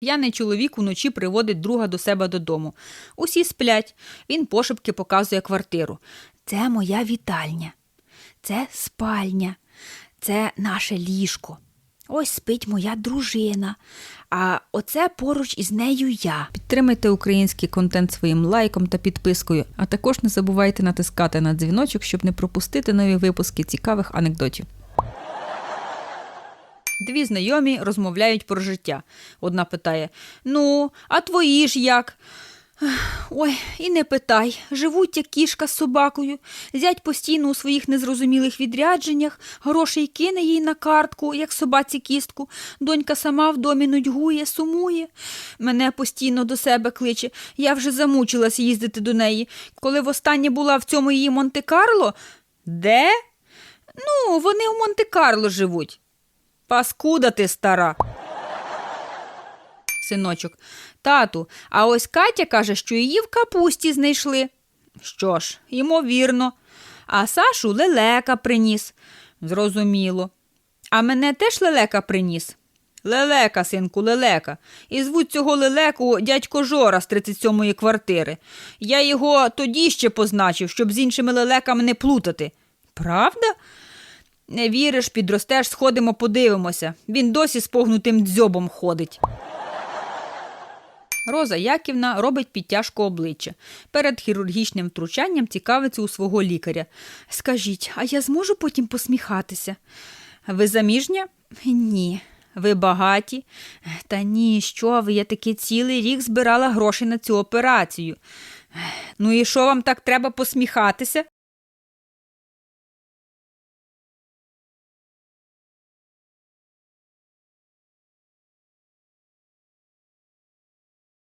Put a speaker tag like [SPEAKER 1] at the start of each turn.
[SPEAKER 1] П'яний чоловік уночі приводить друга до себе додому. Усі сплять. Він пошепки показує квартиру. Це моя вітальня, це спальня, це наше ліжко. Ось спить моя дружина. А оце поруч із нею я. Підтримайте український контент своїм лайком та підпискою, а також не забувайте натискати на дзвіночок, щоб не пропустити нові випуски цікавих анекдотів. Дві знайомі розмовляють про життя. Одна питає: Ну, а твої ж як? Ой, і не питай. Живуть як кішка з собакою. Зять постійно у своїх незрозумілих відрядженнях, грошей кине їй на картку, як собаці кістку. Донька сама в домі нудьгує, сумує. Мене постійно до себе кличе. Я вже замучилась їздити до неї. Коли востаннє була в цьому її Монте-Карло? Де? Ну, вони в Монте-Карло живуть. Паскуда ти стара. Синочок, тату, а ось Катя каже, що її в капусті знайшли. Що ж, ймовірно. А Сашу лелека приніс. Зрозуміло. А мене теж лелека приніс. Лелека, синку, лелека. І звуть цього лелеку дядько Жора з 37-ї квартири. Я його тоді ще позначив, щоб з іншими лелеками не плутати. Правда? Не віриш, підростеш, сходимо, подивимося. Він досі з погнутим дзьобом ходить. Роза Яківна робить підтяжку обличчя. Перед хірургічним втручанням цікавиться у свого лікаря. Скажіть, а я зможу потім посміхатися? Ви заміжня? Ні. Ви багаті? Та ні, що ви, я таки цілий рік збирала гроші на цю операцію. Ну і що вам так треба посміхатися?